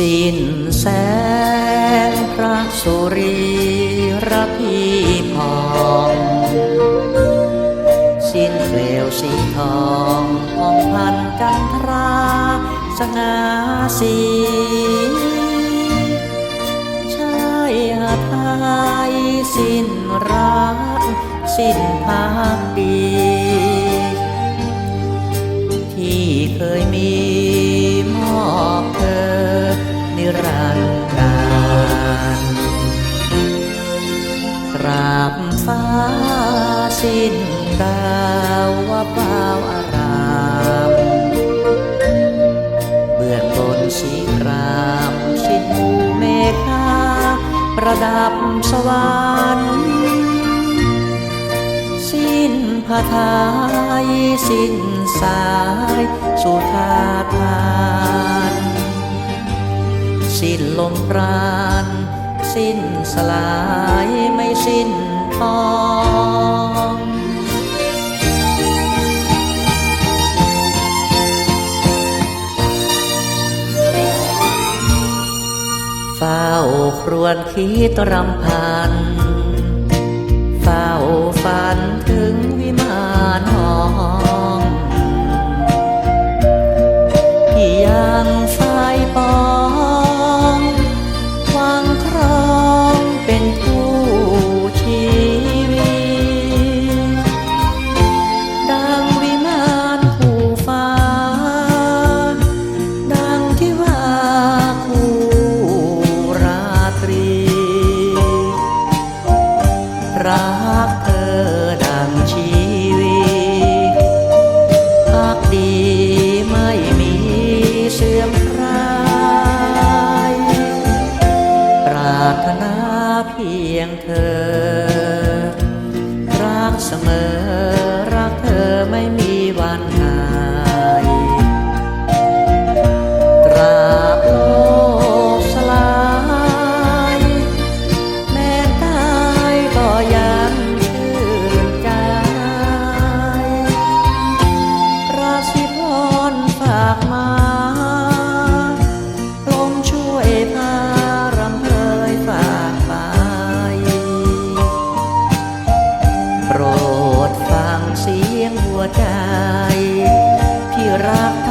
สิ้นแสงพระสุรีระพีพองสิ้นเปลวสีทองพองพันจันทรา สง่าสีชายหาไทยสิ้นรักสิ้นพักดี ฟ้าสิ้นดาวว่าเปล่าอารามเบื้องบนสีครามสิ้นหมู่เมฆาประดับสวรรค์สิ้นผ้าไทยสิ้นสายสุธาทานสิ้นลมปราณสิ้นสลายไม่สิ้น ปองเฝ้าครวญคิดรำพัน เฝ้าฝันถึง สื่อมคลายปรารถนาเพียงเธอ รักเสมอ รักเธอไม่ ที่รัก